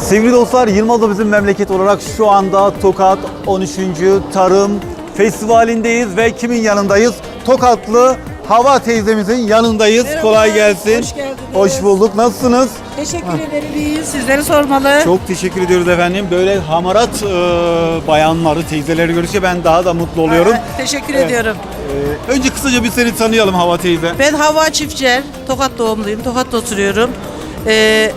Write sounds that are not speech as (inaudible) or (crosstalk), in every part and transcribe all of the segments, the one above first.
Sevgili dostlar Yılmaz'da bizim memleket olarak şu anda Tokat 13. Tarım Festivali'ndeyiz ve kimin yanındayız? Tokatlı Hava teyzemizin yanındayız. Merhaba, Kolay gelsin. hoş geldiniz. Hoş bulduk. Nasılsınız? Teşekkür ederim. Sizleri sormalı. Çok teşekkür ediyoruz efendim. Böyle hamarat e, bayanları, teyzeleri görünce ben daha da mutlu oluyorum. Aa, Teşekkür Evet. ediyorum. E, önce kısaca bir seni tanıyalım Hava teyze. Ben Hava Çiftçer. Tokat doğumluyum. Tokat'ta oturuyorum. Ee,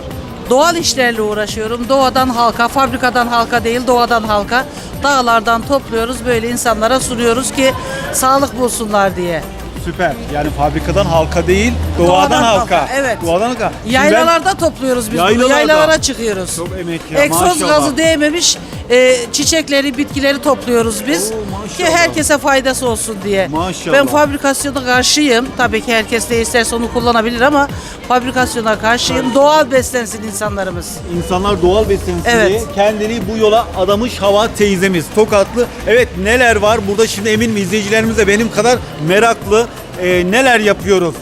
doğal işlerle uğraşıyorum. Doğadan halka, fabrikadan halka değil, doğadan halka. Dağlardan topluyoruz. Böyle insanlara sunuyoruz ki sağlık bulsunlar diye. Süper. Yani fabrikadan halka değil, doğadan, Doğadan halka. halka, evet. Doğadan halka. Şimdi ben- Yaylalarda topluyoruz biz Yaylalarda. Yaylalara çıkıyoruz. Çok emek ya, Egzoz maşallah. gazı değmemiş e, çiçekleri, bitkileri topluyoruz biz. Oo, maşallah. ki herkese faydası olsun diye. Maşallah. Ben fabrikasyona karşıyım. Tabii ki herkes de isterse onu kullanabilir ama fabrikasyona karşıyım. Doğal beslensin insanlarımız. İnsanlar doğal beslensin Evet. diye kendini bu yola adamış Hava teyzemiz. Tokatlı. Evet neler var? Burada şimdi eminim izleyicilerimiz de benim kadar meraklı. Ee, neler yapıyoruz?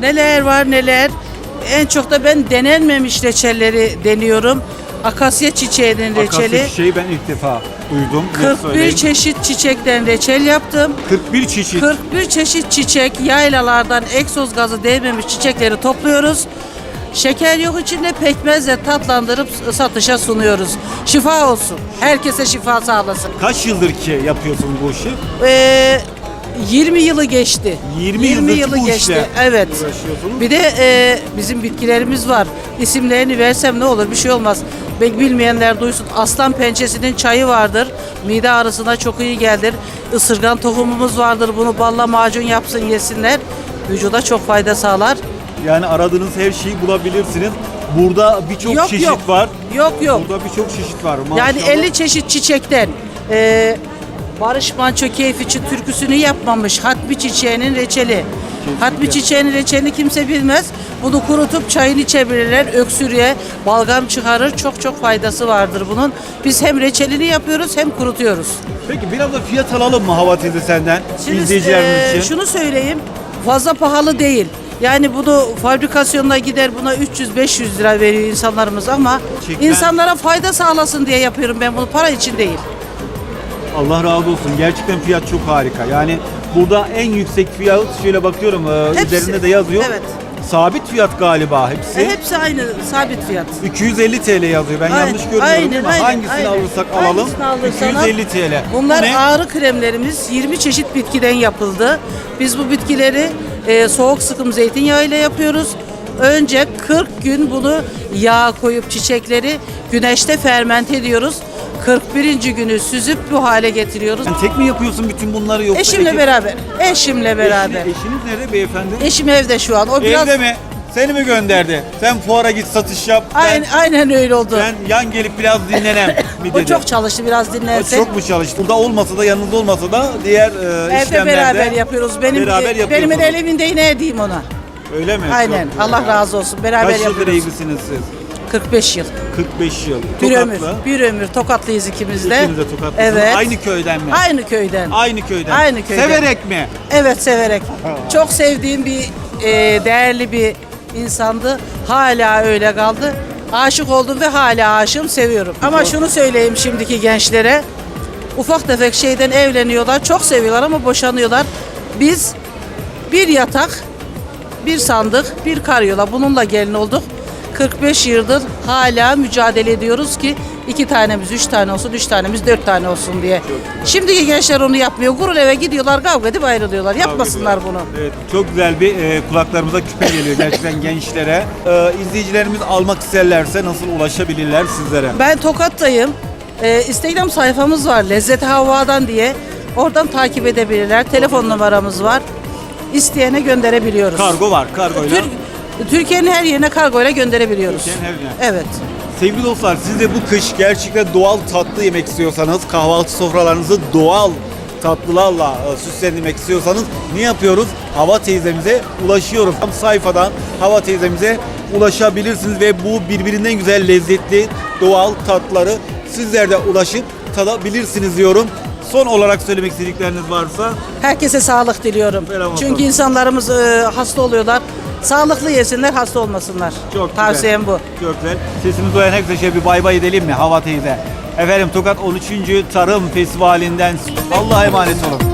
Neler var neler. En çok da ben denenmemiş reçelleri deniyorum. Akasya çiçeğinin reçeli. Akasya çiçeği ben ilk defa duydum. Ne 41 söyleyeyim? çeşit çiçekten reçel yaptım. 41 çeşit. 41 çeşit çiçek, yaylalardan egzoz gazı değmemiş çiçekleri topluyoruz. Şeker yok içinde pekmezle tatlandırıp satışa sunuyoruz. Şifa olsun. Herkese şifa sağlasın. Kaç yıldır ki yapıyorsun bu işi? Ee, 20 yılı geçti. 20 yıldır ki yılı bu geçti. işle Evet. uğraşıyorsunuz. Bir de e, bizim bitkilerimiz var. İsimlerini versem ne olur? Bir şey olmaz. Belki bilmeyenler duysun. Aslan pençesinin çayı vardır. Mide ağrısına çok iyi gelir. Isırgan tohumumuz vardır. Bunu balla macun yapsın yesinler. Vücuda çok fayda sağlar. Yani aradığınız her şeyi bulabilirsiniz. Burada birçok yok çeşit yok. var. Yok yok. Burada birçok çeşit var. Yani Maşallah. 50 çeşit çiçekten e, Barış Manço Keyfiçi türküsünü yapmamış hatmi çiçeğinin reçeli. Hatmi çiçeğinin reçelini kimse bilmez. Bunu kurutup çayını içebilirler. Öksürüğe balgam çıkarır. Çok çok faydası vardır bunun. Biz hem reçelini yapıyoruz hem kurutuyoruz. Peki biraz da fiyat alalım mı Hava teyze senden? Şimdi izleyicilerimiz e, için. şunu söyleyeyim. Fazla pahalı değil. Yani bunu fabrikasyonda gider buna 300-500 lira veriyor insanlarımız ama Gerçekten. insanlara fayda sağlasın diye yapıyorum ben bunu. Para için değil. Allah razı olsun. Gerçekten fiyat çok harika. Yani burada en yüksek fiyat şöyle bakıyorum e, Hepsi. üzerinde de yazıyor. Evet. Sabit fiyat galiba hepsi. E, hepsi aynı sabit fiyat. 250 TL yazıyor. Ben Aynen, yanlış görmüyorum aynen, mi? aynen, Hangisini aynen. alırsak alalım. Hangisini alırsan al. 250 TL. Bunlar Bu ne? ağrı kremlerimiz 20 çeşit bitkiden yapıldı. Biz bu bitkileri e, soğuk sıkım zeytinyağıyla yapıyoruz. Önce 40 gün bunu yağ koyup çiçekleri güneşte fermente ediyoruz. 41. günü süzüp bu hale getiriyoruz. Sen tek mi yapıyorsun bütün bunları yoksa Eşimle beraber. Eşimle beraber. Eşiniz, eşiniz nerede beyefendi? Eşim evde şu an. O biraz Evde mi? Seni mi gönderdi? Sen fuara git satış yap. aynen, aynen öyle oldu. Ben, ben yan gelip biraz dinlenem (laughs) mi dedi. o çok çalıştı biraz O çok mu çalıştı? Burada olmasa da yanınızda olmasa da diğer e, Evde işlemlerde beraber yapıyoruz. Benim beraber benim yapıyorsunuz. eliminde ne edeyim ona. Öyle mi? Aynen. Çok- Allah razı olsun. Beraber Kaç yıldır yapıyoruz. evlisiniz siz? 45 yıl. 45 yıl. Bir Tokatlı. ömür. Bir ömür. Tokatlıyız ikimiz de. İkiniz de tokatlısınız. Evet. Aynı köyden mi? Aynı köyden. Aynı köyden. Aynı köyden. Severek mi? Evet severek. (laughs) Çok sevdiğim bir e, değerli bir insandı. Hala öyle kaldı. Aşık oldum ve hala aşığım seviyorum. Ama şunu söyleyeyim şimdiki gençlere. Ufak tefek şeyden evleniyorlar. Çok seviyorlar ama boşanıyorlar. Biz bir yatak, bir sandık, bir karyola bununla gelin olduk. 45 yıldır hala mücadele ediyoruz ki iki tanemiz üç tane olsun, üç tanemiz dört tane olsun diye. Şimdiki gençler onu yapmıyor. Gurur eve gidiyorlar, kavga edip ayrılıyorlar. Yapmasınlar bunu. Evet, çok güzel bir e, kulaklarımıza küpe geliyor gerçekten (laughs) gençlere. E, izleyicilerimiz almak isterlerse nasıl ulaşabilirler sizlere? Ben Tokat'tayım. Ee, Instagram sayfamız var Lezzet Havva'dan diye. Oradan takip edebilirler. Telefon numaramız var. İsteyene gönderebiliyoruz. Kargo var, kargoyla. Tür- Türkiye'nin her yerine kargoyla gönderebiliyoruz. Türkiye'nin her yerine. Evet. Sevgili dostlar siz de bu kış gerçekten doğal tatlı yemek istiyorsanız kahvaltı sofralarınızı doğal tatlılarla e, istiyorsanız ne yapıyoruz? Hava teyzemize ulaşıyoruz. Tam sayfadan Hava teyzemize ulaşabilirsiniz ve bu birbirinden güzel lezzetli doğal tatlıları sizler de ulaşıp tadabilirsiniz diyorum. Son olarak söylemek istedikleriniz varsa Herkese sağlık diliyorum. Merhaba. Çünkü insanlarımız e, hasta oluyorlar. Sağlıklı yesinler, hasta olmasınlar. Çok güzel. Tavsiyem bu. Çok güzel. Sesimiz duyan herkese bir bay bay edelim mi Hava teyze? Efendim Tokat 13. Tarım Festivali'nden Allah'a emanet olun.